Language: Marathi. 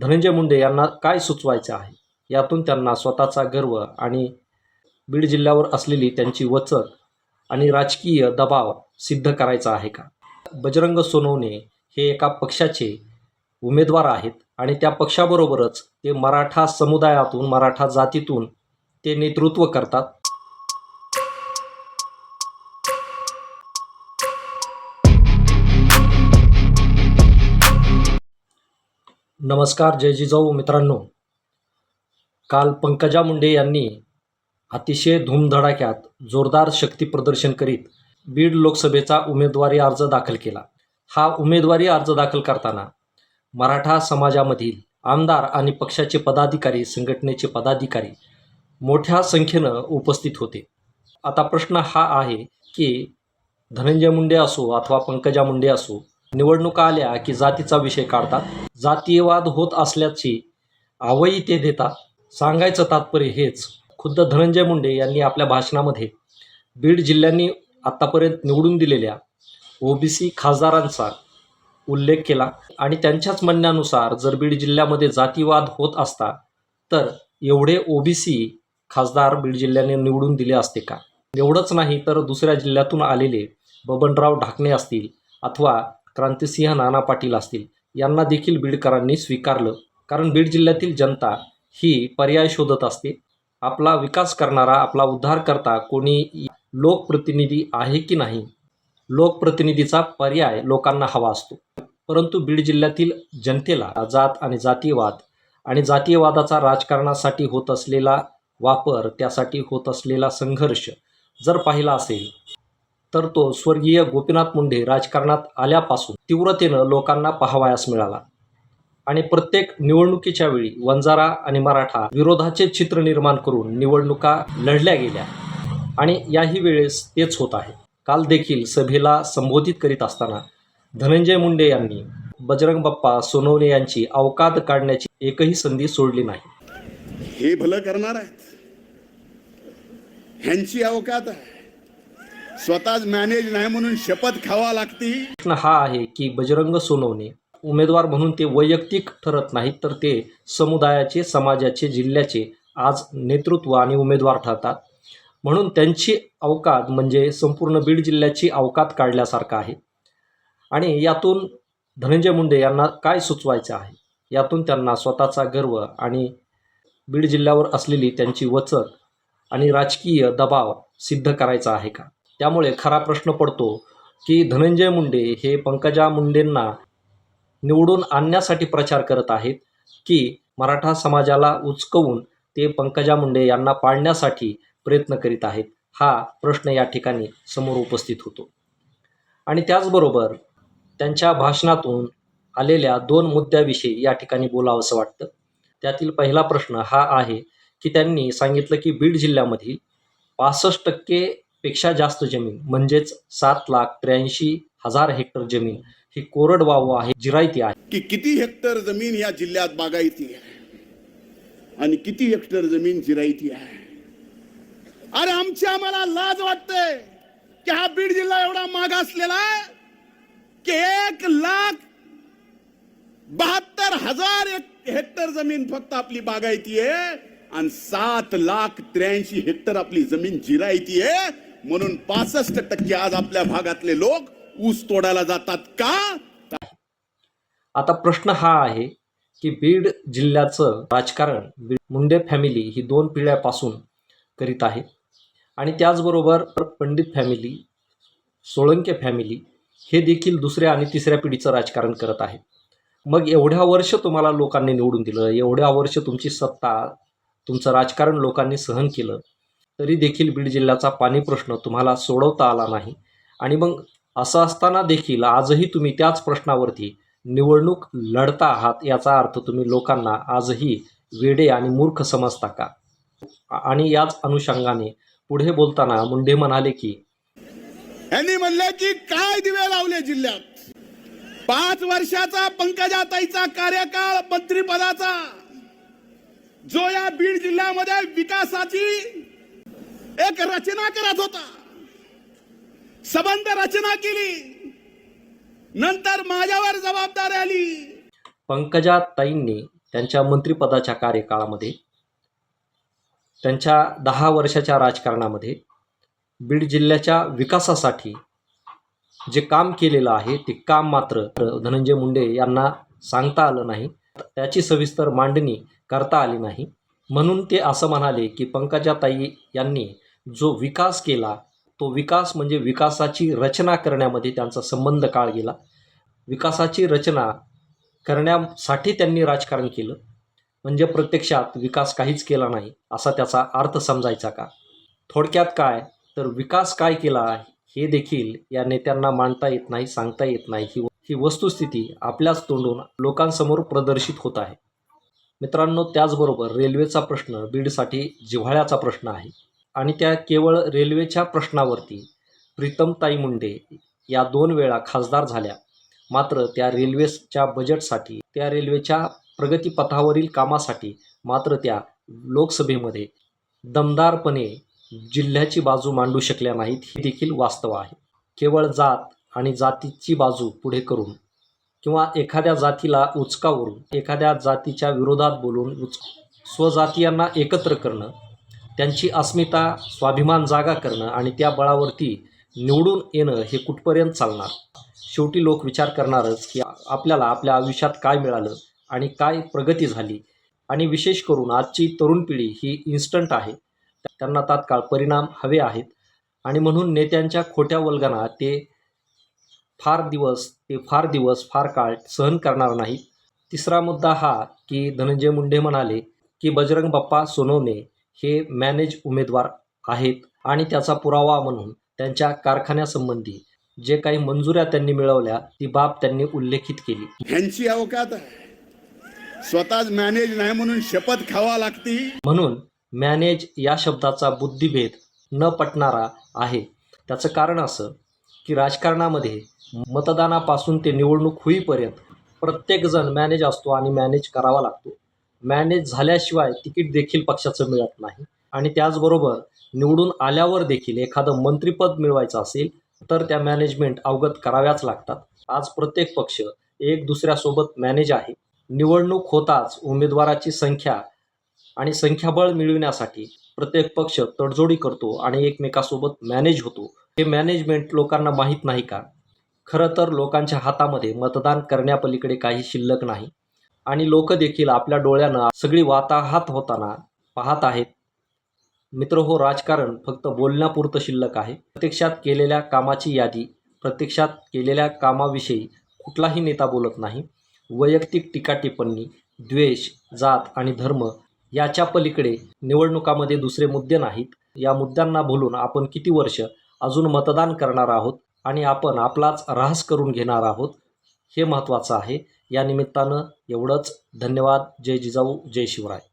धनंजय मुंडे यांना काय सुचवायचं आहे? यातून त्यांना स्वतःचा गर्व आणि बीड जिल्ह्यावर असलेली त्यांची वचक आणि राजकीय दबाव सिद्ध करायचा आहे का? बजरंग सोनवणे हे एका पक्षाचे उमेदवार आहेत आणि त्या पक्षाबरोबरच ते मराठा समुदायातून मराठा जातीतून ते नेतृत्व करतात. नमस्कार जय जिजाऊ मित्रांनो. काल पंकजा मुंडे यांनी अतिशय धूमधडाक्यात जोरदार शक्ती प्रदर्शन करीत बीड लोकसभेचा उमेदवारी अर्ज दाखल केला. हा उमेदवारी अर्ज दाखल करताना मराठा समाजामधील आमदार आणि पक्षाचे पदाधिकारी संघटनेचे पदाधिकारी मोठ्या संख्येनं उपस्थित होते. आता प्रश्न हा आहे की धनंजय मुंडे असो अथवा पंकजा मुंडे असो निवडणुका आल्या की जातीचा विषय काढतात. जातीयवाद होत असल्याची आवई ते देतात. सांगायचं तात्पर्य हेच. खुद्द धनंजय मुंडे यांनी आपल्या भाषणामध्ये बीड जिल्ह्यांनी आत्तापर्यंत निवडून दिलेल्या ओबीसी खासदारांचा उल्लेख केला आणि त्यांच्याच म्हणण्यानुसार जर बीड जिल्ह्यामध्ये जातीवाद होत असता तर एवढे ओबीसी खासदार बीड जिल्ह्याने निवडून दिले असते का? एवढंच नाही तर दुसऱ्या जिल्ह्यातून आलेले बबनराव ढाकणे असतील अथवा क्रांतिसिंह नाना पाटील असतील यांना देखील बीडकरांनी स्वीकारलं. कारण बीड जिल्ह्यातील जनता ही पर्याय शोधत असते. आपला विकास करणारा आपला उद्धार करता कोणी लोकप्रतिनिधी आहे की नाही? लोकप्रतिनिधीचा पर्याय लोकांना हवा असतो. परंतु बीड जिल्ह्यातील जनतेला जात आणि जातीयवाद आणि जातीयवादाचा राजकारणासाठी होत असलेला वापर त्यासाठी होत असलेला संघर्ष जर पाहिला असेल तर तो स्वर्गीय गोपीनाथ मुंडे राजकारणात आल्यापासून तीव्रतेनं लोकांना पाहावयास मिळाला. आणि प्रत्येक निवडणुकीच्या वेळी वंजारा आणि मराठा विरोधाचे चित्र निर्माण करून निवडणुका लढल्या गेल्या. आणि याही वेळेस तेच होत आहे. काल देखील सभेला संबोधित करीत असताना धनंजय मुंडे यांनी बजरंग बाप्पा सोनवणे यांची अवकाद काढण्याची एकही संधी सोडली नाही. हे भलं करणार आहेत. ह्यांची अवकात आहे. स्वतःच मॅनेज नाही म्हणून शपथ खावा लागती. प्रश्न हा आहे की बजरंग सोनवणे उमेदवार म्हणून ते वैयक्तिक ठरत नाहीत तर ते समुदायाचे समाजाचे जिल्ह्याचे आज नेतृत्व आणि उमेदवार ठरतात. म्हणून त्यांची अवकात म्हणजे संपूर्ण बीड जिल्ह्याची अवकात काढल्यासारखं आहे. आणि यातून धनंजय मुंडे यांना काय सुचवायचं आहे? यातून त्यांना स्वतःचा गर्व आणि बीड जिल्ह्यावर असलेली त्यांची वचक आणि राजकीय दबाव सिद्ध करायचा आहे का? त्यामुळे खरा प्रश्न पडतो की धनंजय मुंडे हे पंकजा मुंडेंना निवडून आणण्यासाठी प्रचार करत आहेत की मराठा समाजाला उचकवून ते पंकजा मुंडे यांना पाळण्यासाठी प्रयत्न करीत आहेत? हा प्रश्न या ठिकाणी समोर उपस्थित होतो. आणि त्याचबरोबर त्यांच्या भाषणातून आलेल्या दोन मुद्द्याविषयी या ठिकाणी बोलावंसं वाटतं. त्यातील पहिला प्रश्न हा आहे की त्यांनी सांगितलं की बीड जिल्ह्यामधील पासष्ट टक्के पेक्षा जास्त जमीन म्हणजेच सात लाख त्र्याऐंशी हजार हेक्टर जमीन ही कोरडवाहू आहे जिरायती आहे. की किती हेक्टर जमीन या जिल्ह्यात बागायती आहे? आणि किती हेक्टर जमीन जिरायती आहे? अरे आमची आम्हाला लाज वाटते की हा बीड जिल्हा एवढा मागासलेला आहे की एक लाख बहात्तर हजार एक हेक्टर जमीन फक्त आपली बागायती आहे आणि सात लाख त्र्याऐंशी हेक्टर आपली जमीन जिरायती आहे. म्हणून पासष्ट टक्के आज आपल्या भागातले लोक ऊस तोडायला जातात का? आता प्रश्न हा आहे की बीड जिल्ह्याचं राजकारण मुंडे फॅमिली ही दोन पिढ्यापासून करीत आहे. आणि त्याचबरोबर पंडित फॅमिली सोळंके फॅमिली हे देखील दुसऱ्या आणि तिसऱ्या पिढीचं राजकारण करत आहे मग एवढ्या वर्ष तुम्हाला लोकांनी निवडून दिलं एवढ्या वर्ष तुमची सत्ता तुमचं राजकारण लोकांनी सहन केलं तरी देखील बीड जिल्ह्याचा पाणी प्रश्न तुम्हाला सोडवता आला नाही. आणि मग असं असताना देखील आजही तुम्ही त्याच प्रश्नावरती निवडणूक लढता आहात याचा अर्थ तुम्ही लोकांना आजही वेडे आणि मूर्ख समजता का? आणि याच अनुषंगाने पुढे बोलताना मुंडे म्हणाले की यांनी म्हणले की काय दिवे लावले जिल्ह्यात? पाच वर्षाचा पंकजाताईचा कार्यकाळ मंत्रिपदाचा. जो या बीड जिल्ह्यामध्ये विकासाची एक रचना करत होता. संबंध रचना केली. नंतर माझ्यावर जबाबदारी आली. पंकजाताईंनी त्यांच्या मंत्रिपदाच्या कार्यकाळामध्ये त्यांच्या दहा वर्षाच्या राजकारणामध्ये बीड जिल्ह्याच्या विकासासाठी जे काम केलेलं आहे ते काम मात्र धनंजय मुंडे यांना सांगता आलं नाही. त्याची सविस्तर मांडणी करता आली नाही. म्हणून ते असं म्हणाले की पंकजाताई यांनी जो विकास केला तो विकास म्हणजे विकासाची रचना करण्यामध्ये त्यांचा संबंध काळ गेला. विकासाची रचना करण्यासाठी त्यांनी राजकारण केलं. म्हणजे प्रत्यक्षात विकास काहीच केला नाही असा त्याचा अर्थ समजायचा का? थोडक्यात काय? तर विकास काय केला हे देखील या नेत्यांना मांडता येत नाही सांगता येत नाही. ही ही वस्तुस्थिती आपल्याच तोंडून लोकांसमोर प्रदर्शित होत आहे. मित्रांनो त्याचबरोबर रेल्वेचा प्रश्न बीडसाठी जिव्हाळ्याचा प्रश्न आहे. आणि त्या केवळ रेल्वेच्या प्रश्नावरती. प्रीतमताई मुंडे या दोन वेळा खासदार झाल्या. मात्र त्या रेल्वेच्या बजेटसाठी त्या रेल्वेच्या प्रगतीपथावरील कामासाठी मात्र त्या लोकसभेमध्ये दमदारपणे जिल्ह्याची बाजू मांडू शकल्या नाहीत हे देखील वास्तव आहे. केवळ जात आणि जातीची बाजू पुढे करून किंवा एखाद्या जातीला उचकावरून एखाद्या जातीच्या विरोधात बोलून उच स्वजातीयांना एकत्र करणं त्यांची अस्मिता स्वाभिमान जागा करणं आणि त्या बळावरती निवडून येणं हे कुठपर्यंत चालणार? शेवटी लोक विचार करणारच की आपल्याला आपल्या आयुष्यात काय मिळालं आणि काय प्रगती झाली? आणि विशेष करून आजची तरुण पिढी ही इन्स्टंट आहे. त्यांना तात्काळ परिणाम हवे आहेत. आणि म्हणून नेत्यांच्या खोट्या वल्गना ते फार दिवस ते फार दिवस फार काळ सहन करणार नाहीत. तिसरा मुद्दा हा की धनंजय मुंडे म्हणाले की बजरंग बाप्पा सोनवणे हे मॅनेज उमेदवार आहेत आणि त्याचा पुरावा म्हणून त्यांच्या कारखान्यासंबंधी जे काही मंजुऱ्या त्यांनी मिळवल्या ती बाब त्यांनी उल्लेखित केली. ह्यांची अवकात स्वतःच मॅनेज नाही म्हणून शपथ खावा लागती. म्हणून मॅनेज या शब्दाचा बुद्धिभेद न पटणारा आहे. त्याचं कारण असं की राजकारणामध्ये मतदानापासून ते निवडणूक होईपर्यंत प्रत्येकजण मॅनेज असतो आणि मॅनेज करावा लागतो. मॅनेज झाल्याशिवाय तिकीट देखील पक्षाचं मिळत नाही. आणि त्याचबरोबर निवडून आल्यावर देखील एखादं मंत्रिपद मिळवायचं असेल तर त्या मॅनेजमेंट अवगत कराव्याच लागतात. आज प्रत्येक पक्ष एक दुसऱ्यासोबत मॅनेज आहे. निवडणूक होताच उमेदवाराची संख्या आणि संख्याबळ मिळविण्यासाठी प्रत्येक पक्ष तडजोडी करतो आणि एकमेकासोबत मॅनेज होतो. हे मॅनेजमेंट लोकांना माहीत नाही का? खरं तर लोकांच्या हातामध्ये मतदान करण्यापलीकडे काही शिल्लक नाही. आणि लोक देखील आपल्या डोळ्यानं सगळी वाताहात होताना पाहत आहेत. मित्र हो राजकारण फक्त बोलण्यापुरतं शिल्लक आहे. प्रत्यक्षात केलेल्या कामाची यादी प्रत्यक्षात केलेल्या कामाविषयी कुठलाही नेता बोलत नाही. वैयक्तिक टीकाटिप्पणी द्वेष जात आणि धर्म याच्या पलीकडे निवडणुकामध्ये दुसरे मुद्दे नाहीत. या मुद्द्यांना भुलून आपण किती वर्ष अजून मतदान करणार आहोत आणि आपण आपलाच ऱ्हास करून घेणार आहोत हे महत्त्वाचं आहे. या निमित्तानं एवढंच. धन्यवाद. जय जिजाऊ. जय शिवराय.